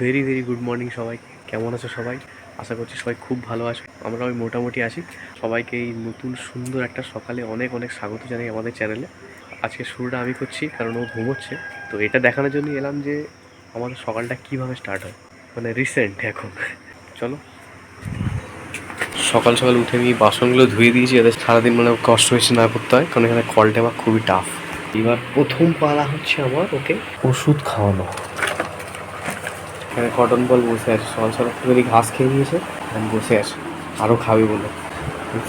Very very good morning সবাই। কেমন আছো সবাই? আশা করছি সবাই খুব ভালো আছো। আমরা ওই মোটামুটি আছি। সবাইকে এই নতুন সুন্দর একটা সকালে অনেক অনেক স্বাগত জানাই আমাদের চ্যানেলে আজকে শুরুটা আমি করছি, কারণ ও ঘুমোচ্ছে। তো এটা দেখানোর জন্য এলাম যে, আমাদের সকালটা কীভাবে স্টার্ট হয়। মানে রিসেন্ট এখন। চলো। সকাল সকাল উঠে আমি বাসনগুলো ধুয়ে দিয়েছি যাতে সারাদিন মানে কষ্ট বেশি না করতে হয়, কারণ এখানে কলটা আমার খুবই টাফ এবার প্রথম পালা হচ্ছে আমার ওকে ওষুধ খাওয়ানো। এখানে কটন বল বসে আছে। সকাল সকাল একটুখানি ঘাস খেয়ে নিয়েছে এখন বসে আছে আরও খাবে বলে।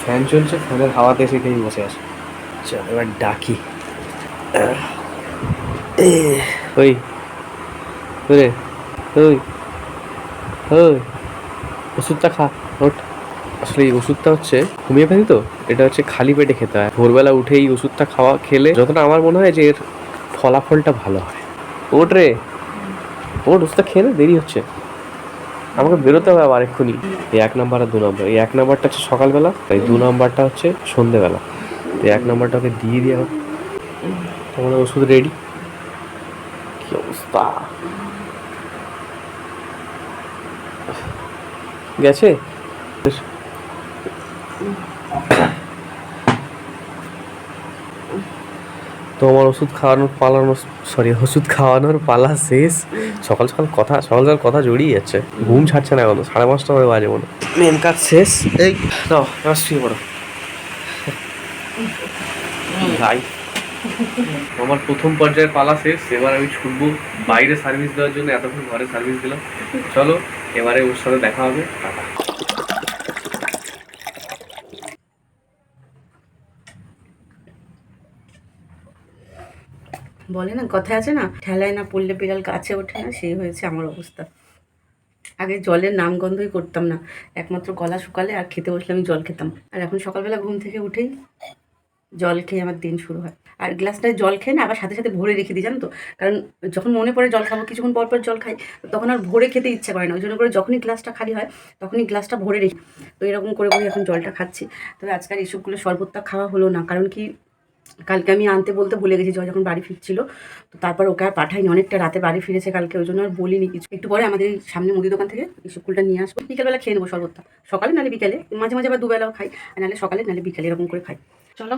ফ্যান চলছে, ফ্যানের হাওয়াতে এসে খেয়ে বসে আছে চল, এবার ডাকি। ওই, ওরে, ওই ওই, ওষুধটা খা, ওঠ। আসলে এই ওষুধটা হচ্ছে হোমিওপ্যাথি তো? এটা হচ্ছে খালি পেটে খেতে হয়। ভোরবেলা উঠে এই ওষুধটা খাওয়া, খেলে যতটা আমার মনে হয় যে এর ফলাফলটা ভালো হয়। ওঠ রে। ওষুধটা খেয়ে না দেরি হচ্ছে। আমাকে বেরোতে হবে আবার এক্ষুনি। এই এক নাম্বার আর দু নম্বর। এই এক নাম্বারটা হচ্ছে সকালবেলা এই দু নাম্বারটা হচ্ছে সন্ধেবেলা। তো এক নাম্বারটা ওকে দিয়ে হবে তোমার ওষুধ রেডি কি অবস্থা? গেছে? তো আমার ওষুধ খাওয়ানোর পালানো সরি ওষুধ খাওয়ানোর পালা শেষ। সকাল সকাল কথা সকাল সকাল কথা জড়িয়ে যাচ্ছে। ঘুম ছাড়ছে না এখনও সাড়ে পাঁচটা হয়ে বাজে মনে মেন কাজ শেষ। এই নাও এবার শুয়ে পড়ো। ভাই আমার প্রথম পর্যায়ের পালা শেষ এবার আমি ছুটবো বাইরে সার্ভিস দেওয়ার জন্য এতক্ষণ ঘরে সার্ভিস দিলাম। চলো এবারে ওর সাথে দেখা হবে টাটা। বলে না, কথা আছে না, ঠেলায় না পড়লে বিড়াল কাছে ওঠে না, সেই হয়েছে আমার অবস্থা। আগে জলের নাম গন্ধই করতাম না, একমাত্র গলা শুকালে আর খেতে বসলে আমি জল খেতাম। আর এখন সকালবেলা ঘুম থেকে উঠেই জল খেয়ে আমার দিন শুরু হয়। আর গ্লাসটায় জল খেয়ে না, আবার সাথে সাথে ভরে রেখে দিই, জানো তো? কারণ যখন মনে পড়ে জল খাব, কিছুক্ষণ পর পর জল খাই, তখন আর ভরে খেতে ইচ্ছে করে না। ওই জন্য করে যখনই গ্লাসটা খালি হয়, তখনই গ্লাসটা ভরে রেখি, তো এরকম করে করে এখন জলটা খাচ্ছি। তবে আজকাল এইসবগুলো শরবতটা খাওয়া হলো না, কারণ কি কালকে আমি আনতে বলতে ভুলে গেছি, জয় যখন বাড়ি ফিরছিল, তো তারপর ওকে আর পাঠাইনি, অনেকটা রাতে বাড়ি ফিরেছে কালকে, ওই জন্য আর বলিনি কিছু। একটু পরে আমাদের সামনে মুদি দোকান থেকে স্কুলটা নিয়ে আসব। বিকেলবেলা খেয়ে নেব শরবতটা। সকালে নাহলে বিকেলে, মাঝে মাঝে আবার দুবেলাও খাই, আর নাহলে সকালে, নাহলে বিকেলে এরকম করে খাই। চলো,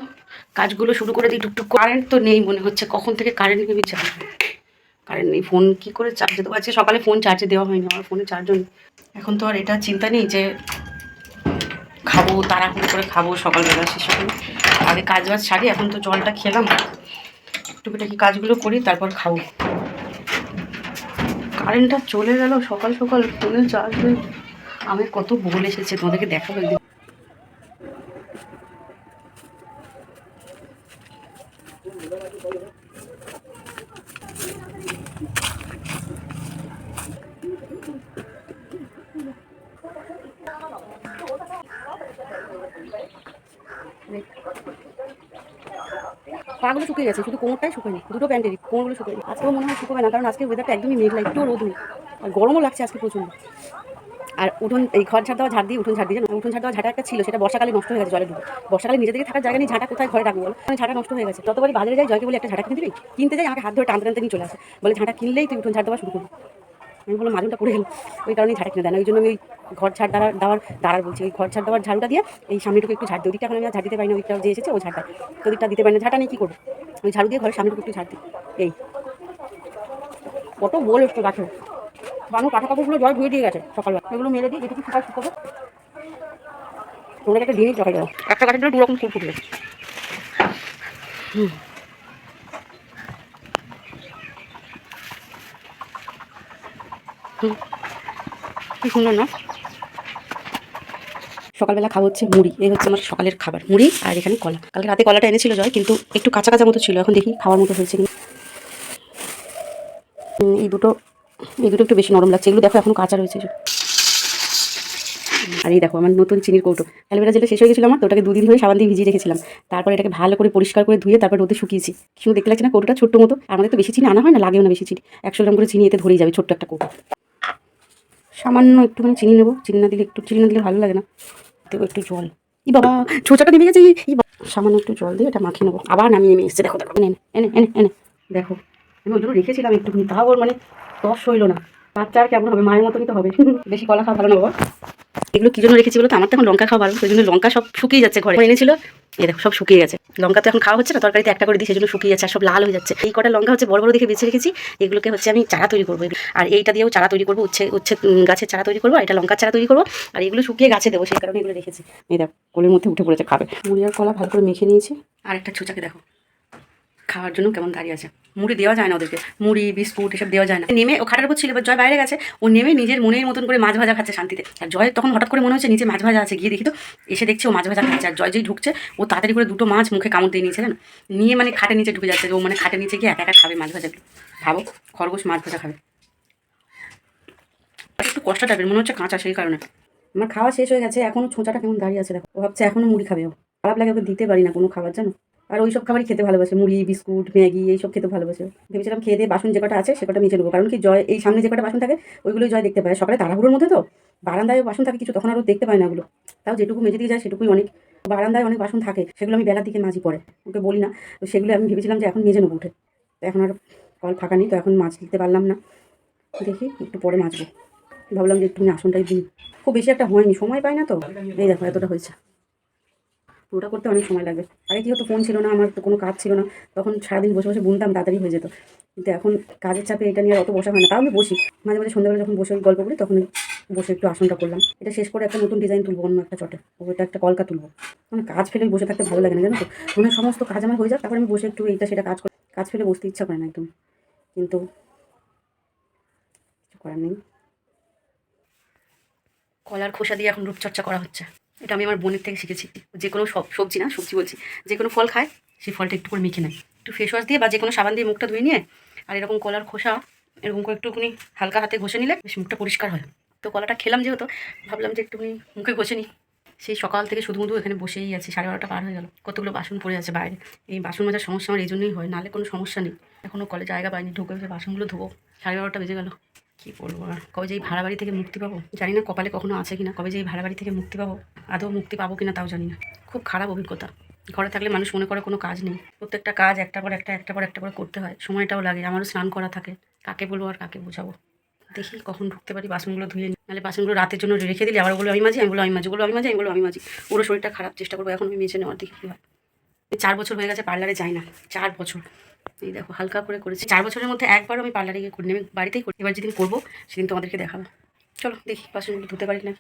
কাজগুলো শুরু করে দিই টুকটুক। কারেন্ট তো নেই মনে হচ্ছে, কখন থেকে কারেন্ট নেবে চাই কারেন্ট নেই ফোন কী করে চার্জে দেবো? আজকে সকালে ফোন চার্জে দেওয়া হয়নি, আমার ফোনে চার্জও নেই। এখন তো আর এটা চিন্তা নেই যে খাব, তাড়াহুড়ো করে খাব সকালবেলা সেসব। আগে কাজ বাজ সারি, এখন তো জলটা খেলাম। টুকিটাকি কাজগুলো করি, তারপর খাব। কারেন্টটা চলে গেল, সকাল সকাল ফোনে চার্জ আমি কত বল এসেছে তোমাদেরকে দেখাবো শুকিয়ে গেছে, শুধু কোমরটাই শুকায়নি, দুটো প্যান্টেরই, কোমরগুলো শুকায়নি। আজকেও মনে হয় শুকোবে না, কারণ আজকে ওয়েদারটা একদমই মেঘলা, একটু রোদ নেই। আর গরমও লাগছে আজকে প্রচণ্ড। আর উঠুন, এই ঘর ঝাড় দেওয়া, ঝাড় দিয়ে উঠোন ঝাড় দিয়ে উঠোন ঝাড় দেওয়া ঝাঁটা একটা ছিল, সেটা বর্ষাকালে নষ্ট হয়ে গেছে জলে ঢুকে বর্ষাকালে নিজে থেকে থাকার জায়গা নিয়ে ঝাঁটা কোথায় ঘরে রাখব আমি ঝাঁটা নষ্ট হয়ে গেছে। ততবারই বাজারে যাই, জয়কে বলে, একটা ঝাঁটা কিনে দিবি? কিনতে যাই, আমাকে হাত ধরে টানতে টানতে নিয়ে চলে আসে। বলে ঝাঁটা কিনলেই তুই উঠুন ঝাড় দেওয়া শুরু করবি। আমি বললাম মাজনটা পড়ে গেল ওই কারণেই ঝাঁটা কিনে দেয় না। ওই জন্য আমি ওই ঘর ঝাড় দেওয়ার দেওয়ার, দাঁড়ার বলছি। ওই ঘর ঝাড় দেওয়ার ঝাড়ুটা দিয়ে এই সামনেটুকু একটু ঝাড় দিই। ওদিকটা এখন আমি ঝাড় দিতে পারি না ওদিকটা যে এসেছে ওই ঝাড়টা তো ওদিকটা দিতে পারি না ঝাঁটা নিয়ে কী করব? ওই ঝাড়ু দিয়ে ঘরের সামনেটুকু একটু ঝাড় দিই। এই। কত বল একটু গাছে। বানু কাঁথা কাপড়গুলো জল ধুয়ে দিয়ে গেছে সকালবেলা। এগুলো মেরে দিয়ে যেটুকু শুকায় শুকাবো তোমরা একটা দিনই জগাই যাও একটা গাছের জন্য দু রকম ফুল ফুটবে। হুম। সকালবেলা খাওয়া হচ্ছে মুড়ি, এই হচ্ছে আমার সকালের খাবার, মুড়ি আর এখানে কলা। কালকে রাতে কলাটা এনেছিল জয়, কিন্তু একটু কাঁচা কাঁচা মতো ছিল, এখন দেখি খাওয়ার মতো হয়েছে এই দুটো এই দুটো একটু বেশি নরম লাগছে, এগুলো দেখো এখন কাঁচা রয়েছে। আর এই দেখো আমার নতুন চিনির কৌটো। অ্যালোভেরা যেটা শেষ হয়ে গেছিল আমার, তো ওটাকে দুদিন ধরে সাবান দিয়ে ভিজিয়ে রেখেছিলাম। তারপর এটাকে ভালো করে পরিষ্কার করে ধুয়ে তারপর রোদে শুকিয়েছি। কি সুন্দর দেখতে লাগছে না কৌটোটা? ছোট্ট মতো। আমাদের তো বেশি চিনি আনা হয় না, লাগেও না বেশি চিনি। একশো গ্রাম করে চিনি এতে ধরেই যাবে, ছোট্ট একটা কৌটো। সামান্য একটুখানি চিনি নেব। চিনি না দিলে একটু, চিনি না দিলে ভালো লাগে না। দেবো একটু জল। ই বাবা, ছোচাটা নেমে গেছে। ই। সামান্য একটু জল দিয়ে এটা মাখিয়ে নেব। আবার নামিয়ে নেমে এসছে। দেখো দেখো। এনে এনে এনে এনে। দেখো। আমি ওই জন্য রেখেছিলাম একটুখানি। তাও ওর মানে তস হইল না। বাচ্চা আর কেমন হবে? মায়ের মতনই তো হবে। বেশি কলা খাওয়া ভালো না বাবা। এগুলো কি জন্য রেখেছি বলো তো আমার তো এখন লঙ্কা খাওয়া ভালো সেই জন্য লঙ্কা সব শুকিয়ে যাচ্ছে ঘরে। এনেছিল এ দেখো, সব শুকিয়ে গেছে। লঙ্কা তো এখন খাওয়া হচ্ছে না, তরকারিতে একটা করে দিই, সেজন্য শুকিয়ে যাচ্ছে, আর সব লাল হয়ে যাচ্ছে। এই কটা লঙ্কা হচ্ছে বড় বড় দেখে বেছে রেখেছি, এগুলোকে হচ্ছে আমি চারা তৈরি করব। আর এইটা দিয়েও চারা তৈরি করব, উচ্ছে উচ্ছে গাছের চারা তৈরি করব এটা লঙ্কার চারা তৈরি করব। আর এগুলো শুকিয়ে গাছে দেবো, সেই কারণে এগুলো রেখেছি। এই দেখো, কোলের মধ্যে উঠে পড়েছে, খাবে। মুড়ি আর কলা ভালো করে মেখে নিয়েছি। আর একটা ছোচাকে দেখো। খাওয়ার জন্য কেমন দাঁড়িয়ে আছে? মুড়ি দেওয়া যায় না ওদেরকে। মুড়ি, বিস্কুট এসব দেওয়া যায় না। নেমে ও খাটার উপর ছিল জয় বাইরে গেছে। ও নেমে নিজের মনের মতন করে মাছ ভাজা খাচ্ছে শান্তিতে। আর জয় তখন হঠাৎ করে মনে হচ্ছে নিচে মাছ ভাজা আছে, গিয়ে দেখি তো, এসে দেখছে ও মাছ ভাজা খাচ্ছে। আর জয় যেই ঢুকছে, ও তাড়াতাড়ি করে দুটো মাছ মুখে কামড় দিয়ে নিয়েছে নিয়ে মানে খাটের নিচে ঢুকে যাচ্ছে ও মানে খাটের নিচে গিয়ে একা একা খাবে মাছ ভাজাগুলো ভাবো, খরগোশ মাছ ভাজা খাবে। একটু কষ্ট টাইপের, মনে হচ্ছে কাঁচা সেই কারণে। আমার খাওয়া শেষ হয়ে গেছে, এখনও ছোঁচাটা কেমন দাঁড়িয়ে আছে দেখো। ভাবছে এখনও মুড়ি খাবে ও। খারাপ লাগে ওকে দিতে পারি না কোনো খাবার, জানো? আর ওই সব খাবারই খেতে ভালোবাসে। মুড়ি, বিস্কুট, ম্যাগি এইসব খেতে ভালোবাসে। ভেবেছিলাম খেয়ে দিয়ে বাসন যে কটা আছে সে কটা নিচে নেব। কারণ কি জয়, এই সামনে যে কটা বাসন থাকে, ওইগুলোই জয় দেখতে পায়। সকালে তাড়াহুড়োর মধ্যে তো বারান্দায় বাসন থাকে কিছু, তখন আর ও দেখতে পায় না ওগুলো। তাও যেটুকু মেজে দিয়ে যায়, সেটুকুই অনেক বারান্দায় অনেক বাসন থাকে। সেগুলো আমি বেলার দিকে মাঝি পড়ে ওকে বলি না। তো সেগুলো আমি ভেবেছিলাম যে এখন মেজে নেব উঠে। তো এখন আর কল ফাঁকা নেই, তো এখন মাছ দিতে পারলাম না। দেখি একটু পরে মাছবো ভাবলাম যে একটু আসনটাই দিই। খুব বেশি একটা হয়নি। সময় পাই না তো। এই দেখো, এতটা হয়েছে। পুরোটা করতে অনেক সময় লাগবে আগে কি হতো ফোন ছিল না, আমার তো কোনো কাজ ছিল না। তখন সারাদিন বসে বসে বুনতাম, তাড়াতাড়ি হয়ে যেত। কিন্তু এখন কাজের চাপে এটা নিয়ে আর অত বসা হয় না। তাও আমি বসি। মাঝে মাঝে সন্ধ্যাবেলা যখন বসে গল্প করি, তখন বসে একটু আসনটা করলাম। এটা শেষ করে একটা নতুন ডিজাইন তুলবো, অন্য একটা চটে। ওইটা একটা কলকা তুলবো। মানে কাজ ফেলে বসে থাকতে ভালো লাগে না, জানো তো? মনে সমস্ত কাজ আমার হয়ে যাক, তারপরে আমি বসে একটু এইটা সেটা কাজ করি কাজ ফেলে বসতে ইচ্ছা করে না একদম। কিন্তু কিছু করার নেই। কলার খোসা দিয়ে এখন রূপচর্চা করা হচ্ছে। এটা আমি আমার বোনের থেকে শিখেছি। যে কোনো সব, সবজি না, সবজি বলছি। যে কোনো ফল খায় সেই ফলটা একটু করে মেখে নেয়। একটু ফেস ওয়াশ দিয়ে বা যে কোনো সাবান দিয়ে মুখটা ধুয়ে নিয়ে, আর এরকম কলার খোসা, এরকম করে একটুখানি হালকা হাতে ঘষে নিলে বেশ মুখটা পরিষ্কার হয়। তো কলাটা খেলাম যেহেতু, ভাবলাম যে একটুখানি মুখে ঘষে নিই। সেই সকাল থেকে শুধু শুধু এখানে বসেই আছি, সাড়ে বারোটা পার হয়ে গেল। কতগুলো বাসন পড়ে আছে বাইরে। এই বাসন মাজার সমস্যা আমার এই জন্যই হয় নাহলে কোনো সমস্যা নেই। এখনও কলে জায়গা পাইনি, ঢুকে বাসনগুলো ধোবো। সাড়ে বারোটা বেজে গেল। কী বলব আর? কবে যে এই ভাড়া বাড়ি থেকে মুক্তি পাবো? জানি না কপালে কখনো আছে কিনা। কবে যে এই ভাড়া বাড়ি থেকে মুক্তি পাবো? আদৌ মুক্তি পাবো কিনা তাও জানি না। খুব খারাপ অভিজ্ঞতা। ঘরে থাকলে মানুষ মনে করে কোনো কাজ নেই। প্রত্যেকটা কাজ একটা পর একটা একটা পর একটা করে করতে হয়। সময়টাও লাগে, আমারও স্নান করা থাকে। কাকে বলব আর কাকে বোঝাবো? দেখি কখন ঢুকতে পারি, বাসনগুলো ধুয়ে নিই। নাহলে বাসনগুলো রাতের জন্য রেখে দিলে আবার ওগুলো আমি মাঝি আমি বলো আমি মাঝি ওগুলো আমি মাঝি আমি আমি মাঝি ওরও শরীরটা খারাপ, চেষ্টা করব। এখন আমি মেঝে নেওয়ার দিকে কী হয়? চার বছর হয়ে গেছে পার্লারে যাই না, চার বছর। এই দেখো, হালকা করে করেছি। চার বছরের মধ্যে একবার আমি পার্লারে গিয়ে করি আমি বাড়িতেই করি এবার যেদিন করব, সেদিন তোমাদেরকে দেখাবো। চলো দেখি বাসনগুলো ধুতে পারি না।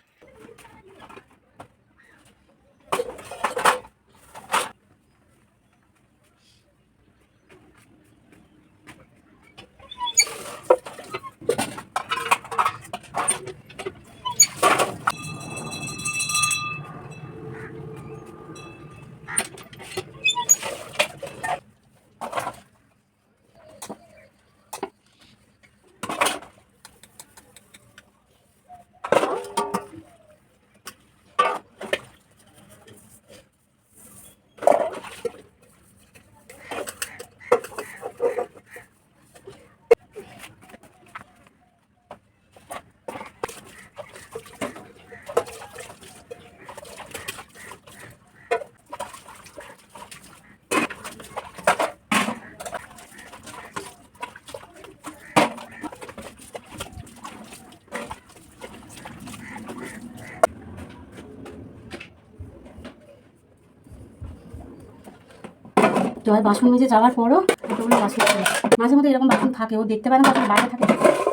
জয় বাসন মেজে যাওয়ার পরও এতগুলো বাসন থাকে। মাঝে মধ্যে এরকম বাসন থাকে, ও দেখতে পায় না তখন বাইরে থাকে।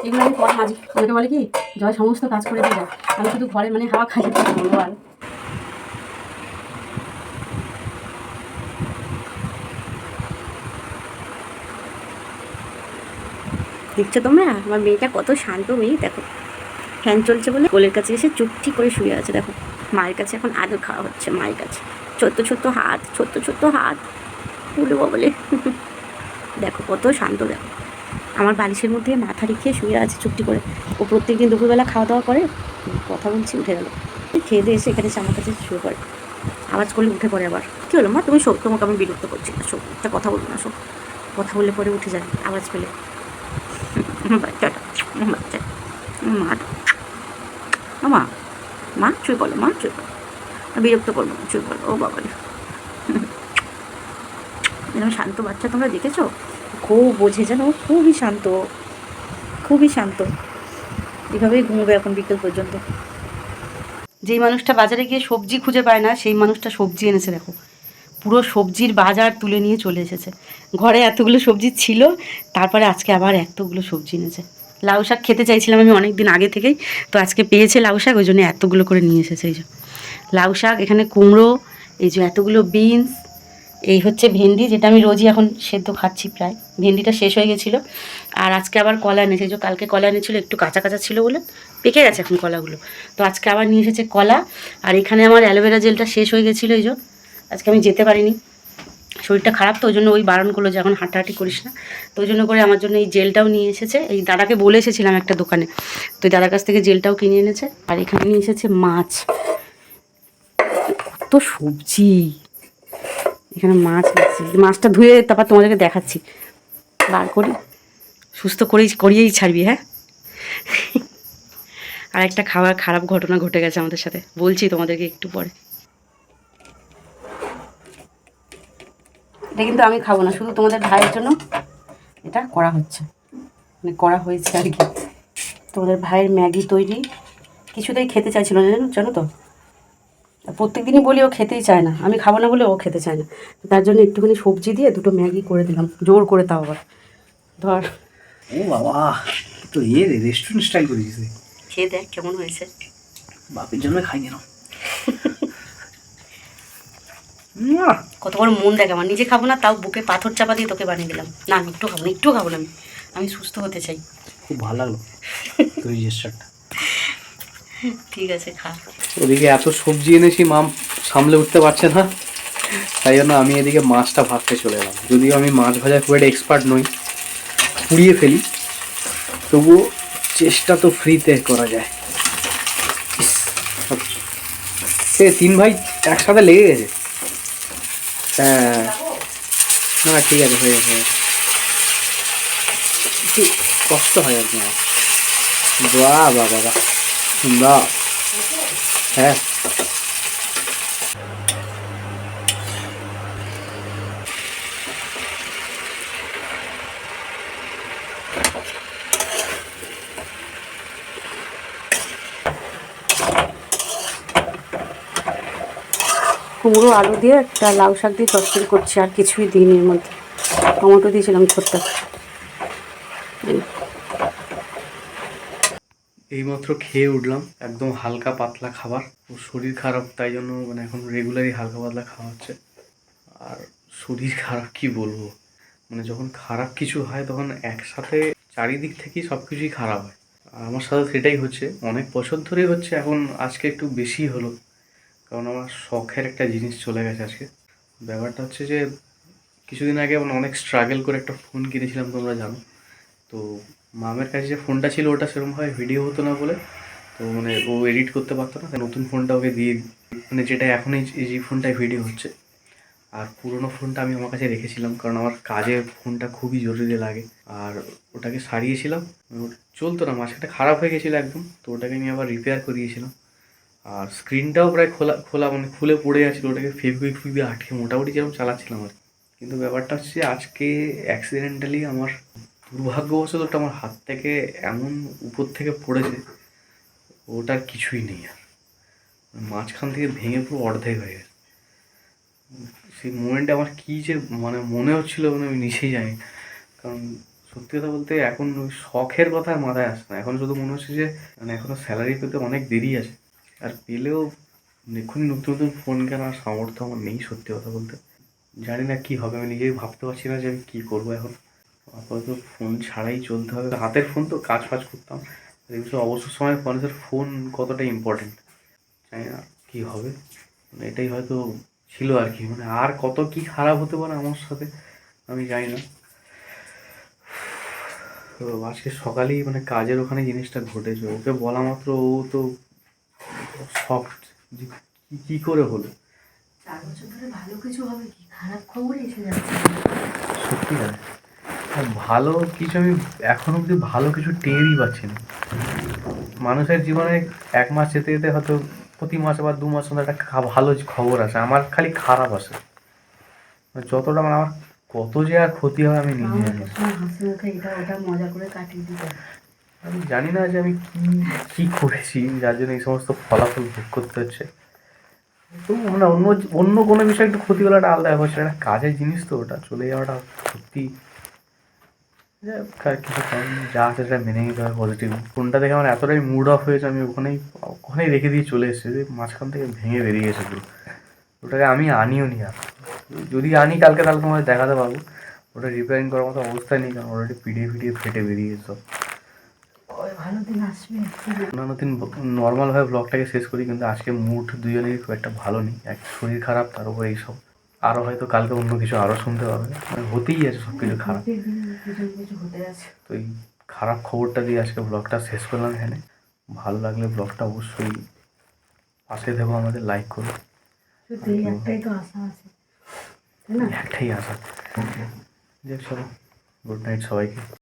এগুলো আমি পর মাঝি, আমাকে বলে কি জয় সমস্ত কাজ করে দিয়ে যায় আমি শুধু ঘরে মানে হাওয়া খাই। আর দেখছ তোমরা? আমার মেয়েটা কত শান্ত মেয়ে, দেখো। ফ্যান চলছে বলে কোলের কাছে এসে চুপটি করে শুয়ে আছে, দেখো। মায়ের কাছে এখন আদর খাওয়া হচ্ছে, মায়ের কাছে। ছোট্ট ছোট্ট হাত, ছোট্ট ছোট্ট হাত। উলবো বলে। দেখো কত শান্ত দেখো। আমার বালিশের মধ্যে মাথা রেখে শুয়ে আছে চুপটি করে। ও প্রত্যেকদিন দুপুরবেলা খাওয়া দাওয়া করে, কথা বলছি, উঠে গেল। খেয়ে দিয়ে এসে এখানে আমার কাছে শুয়ে পড়ে। আওয়াজ করলে উঠে পড়ে আবার। কী হলো মা? তুমি শোক তোমাকে আমি বিরক্ত করছি না। শোক, একটা কথা বলব না, শোক। কথা বললে পরে উঠে যায়, আওয়াজ পেলে। মা মা মা চুই বলো, মা বলো। বিরক্ত করব চুই বলো। ও বাবা এরকম শান্ত বাচ্চা তোমরা দেখেছ? খুব বোঝে যেন খুবই শান্ত খুবই শান্ত। এভাবেই ঘুমোবে এখন বিকেল পর্যন্ত। যেই মানুষটা বাজারে গিয়ে সবজি খুঁজে পায় না, সেই মানুষটা সবজি এনেছে দেখো। পুরো সবজির বাজার তুলে নিয়ে চলে এসেছে। ঘরে এতগুলো সবজি ছিল, তারপরে আজকে আবার এতগুলো সবজি এনেছে। লাউ শাক খেতে চাইছিলাম আমি অনেক দিন আগে থেকেই, তো আজকে পেয়েছে লাউ শাক, ওই জন্য এতগুলো করে নিয়ে এসেছে এই যে। লাউ শাক, এখানে কুমড়ো, এই যে এতগুলো বিনস এই হচ্ছে ভেন্ডি, যেটা আমি রোজই এখন সেদ্ধ খাচ্ছি প্রায়। ভেন্ডিটা শেষ হয়ে গেছিল। আর আজকে আবার কলা এনেছে। যে কালকে কলা এনেছিল, একটু কাঁচা কাঁচা ছিল বলে পেকে গেছে এখন কলাগুলো। তো আজকে আবার নিয়ে এসেছে কলা। আর এখানে আমার অ্যালোভেরা জেলটা শেষ হয়ে গেছিল এই আজকে আমি যেতে পারিনি। শরীরটা খারাপ তো, ওই জন্য ওই বারণ করল যে এখন হাঁটাহাঁটি করিস না। তো ওই জন্য করে আমার জন্য এই জেলটাও নিয়ে এসেছে। এই দাদাকে বলে এসেছিলাম একটা দোকানে। তো দাদার কাছ থেকে জেলটাও কিনে এনেছে। আর এখানে নিয়ে এসেছে মাছ। তো সবজি। এখানে মাছ আছে। মাছটা ধুয়ে তারপর তোমাদেরকে দেখাচ্ছি। বার করি। সুস্থ করেই করিয়েই ছাড়বি হ্যাঁ? আর একটা খাবার খারাপ ঘটনা ঘটে গেছে আমাদের সাথে। বলছি তোমাদেরকে একটু পরে। এটা কিন্তু আমি খাব না, শুধু তোমাদের ভাইয়ের জন্য এটা করা হচ্ছে। মানে করা হয়েছে আর কি। তোমাদের ভাইয়ের ম্যাগি তৈরি। কিছুতেই খেতে চাইছিল জানো তো? প্রত্যেক দিনই বলি ও খেতেই চায় না। আমি খাব না বলে ও খেতে চায় না। তার জন্য একটুখানি সবজি দিয়ে দুটো ম্যাগি করে দিলাম। জোর করে তাও আবার। ধর। ও বাবা তো এ রে রেস্টুরেন্ট স্টাইল করে রে। খেয়ে দেখ কেমন হয়েছে। বাপের জন্য খাই কেন? কত বড় মন দেখ আমার। নিজে খাব না তাও বুকে পাথর চাপা দিয়ে তোকে বানিয়ে দিলাম। না আমি একটু খাব না একটু খাব না আমি। আমি সুস্থ হতে চাই। খুব ভালো লাগল তোর এই জেস্টারটা ঠিক আছে, খা। ওদিকে এত সবজি এনেছি মাম সামলে উঠতে পারছে না। তাই জন্য আমি এদিকে মাছটা ভাজতে চলে এলাম। যদিও আমি মাছ ভাজা খুব একটা এক্সপার্ট নই, পুড়িয়ে ফেলি। তবুও চেষ্টা তো ফ্রিতে করা যায়। সে তিন ভাই একসাথে লেগে গেছে? হ্যাঁ। না, ঠিক আছে, হয়ে গেছে। একটু কষ্ট হয় আর কি। বাহ বাহ বাহ। বাহ হ্যাঁ। কুমড়ো আলু দিয়ে একটা লাউ শাক দিয়ে চচ্চড়ি করছি, আর কিছুই দিইনি এর মধ্যে। টমেটো দিয়েছিলাম ছোট্ট। এইমাত্র খেয়ে উঠলাম। একদম হালকা পাতলা খাবার। শরীর খারাপ, তাই জন্য মানে এখন রেগুলারই হালকা পাতলা খাওয়া হচ্ছে। আর শরীর খারাপ কি বলব? মানে যখন খারাপ কিছু হয়, তখন একসাথে চারিদিক থেকেই সব কিছুই খারাপ হয়। আর আমার সাথে সেটাই হচ্ছে। অনেক বছর ধরেই হচ্ছে, এখন আজকে একটু বেশি হলো। কারণ আমার শখের একটা জিনিস চলে গেছে আজকে। ব্যাপারটা হচ্ছে যে, কিছুদিন আগে মানে অনেক স্ট্রাগল করে একটা ফোন কিনেছিলাম, তোমরা জানো। তো মামের কাছে যে ফোনটা ছিল, ওটা সেরকমভাবে ভিডিও হতো না বলে। তো মানে ও এডিট করতে পারতো না, তাই নতুন ফোনটা ওকে দিয়ে মানে যেটা এখন এই যে ফোনটায় ভিডিও হচ্ছে। আর পুরোনো ফোনটা আমি আমার কাছে রেখেছিলাম, কারণ আমার কাজে ফোনটা খুবই জরুরি লাগে। আর ওটাকে সারিয়েছিলাম চলতো না মাঝখানে খারাপ হয়ে গেছিল একদম, তো ওটাকে আমি আবার রিপেয়ার করিয়েছিলাম। আর স্ক্রিনটাও প্রায় খোলা খোলা মানে খুলে পড়ে গেছিল ওটাকে ফেভিকুইক ফুইকে আটকে মোটামুটি যেরকম চালাচ্ছিলাম আর কিন্তু ব্যাপারটা হচ্ছে আজকে অ্যাক্সিডেন্টালি আমার দুর্ভাগ্যবশত ওটা আমার হাত থেকে এমন উপর থেকে পড়েছে ওটার কিছুই নেই আর। মাঝখান থেকে ভেঙে পুরো অর্ধেক হয়ে গেছে। সেই মোমেন্টে আমার কী যে মানে মনে হচ্ছিল মানে আমি নিজেই জানি কারণ সত্যি কথা বলতে এখন ওই শখের কথা মাথায় আসে না। এখন শুধু মনে হচ্ছে যে মানে এখনও স্যালারি পেতে অনেক দেরি আছে। আর পেলেও এক্ষুনি নতুন নতুন ফোন কেনার সামর্থ্য আমার নেই সত্যি কথা বলতে। জানি না কী হবে, আমি নিজেই ভাবতে পারছি না যে আমি কী করব এখন। আপাতত ফোন ছাড়াই চলতে হবে। হাতের ফোন তো কাজ ফাজ করতাম। বিষয়ে অবসর সময় মানুষের ফোন কতটা ইম্পর্টেন্ট জানি না কী হবে। মানে এটাই হয়তো ছিল আর কি। মানে আর কত কি খারাপ হতে পারে আমার সাথে আমি জানি না। তো আজকে সকালেই মানে কাজের ওখানে জিনিসটা ঘটেছে। ওকে বলা মাত্র ও তো সফট যে কি কী করে হলো? চার বছর ধরে ভালো কিছু হবে কি? খারাপ খবর এসে যাচ্ছে। সত্যি ভালো কিছু আমি এখন অবধি ভালো কিছু টেরই পাচ্ছি না। মানুষের জীবনে এক মাস যেতে যেতে হয়তো প্রতি মাসে বা দু মাস মধ্যে একটা ভালো খবর আসে আমার খালি খারাপ আসে। যতটা মানে আমার কত যে আর ক্ষতি হয় আমি নিজে জানি। না। আমি জানি না যে আমি কি কি করেছি যার জন্য এই সমস্ত ফলাফল ভোগ করতে হচ্ছে। তো মানে অন্য অন্য কোনো বিষয়ে একটু ক্ষতি হলে একটা আলাদা ব্যাপার সেটা একটা কাজের জিনিস তো ওটা চলে যাওয়াটা সত্যি কিছু যা আছে সেটা মেনে নিতে পজিটিভ ফোনটা দেখে আমার এতটাই মুড অফ হয়েছে আমি ওখানেই ওখানেই রেখে দিয়ে চলে এসেছি যে মাঝখান থেকে ভেঙে বেরিয়ে গেছে পুরো। ওটাকে আমি আনিও নি আর। যদি আনি কালকে তাহলে তোমাদের দেখাতে পারব। ওটা রিপেয়ারিং করার মতো অবস্থায় নেই কারণ অলরেডি পিডিয়ে পিডিয়ে ফেটে বেরিয়ে গেছে সব। ভালো দিন আসবে। অন্যান্য দিন নর্মালভাবে ব্লগটাকে শেষ করি কিন্তু আজকে মুড দুজনেরই খুব একটা ভালো নেই। এক শরীর খারাপ তার উপর এইসব। আরও হয়তো কালকে অন্য কিছু আরও শুনতে পাবে। মানে হতেই আছে সব কিছু খারাপ তো এই খারাপ খবরটা দিয়ে আজকে ব্লগটা শেষ করলাম এখানে। ভালো লাগলে ব্লগটা অবশ্যই পাশে দেবো আমাদের লাইক করো। একটাই তো আশা আছে তাই একটাই আশা। যে চলো গুড নাইট সবাইকে।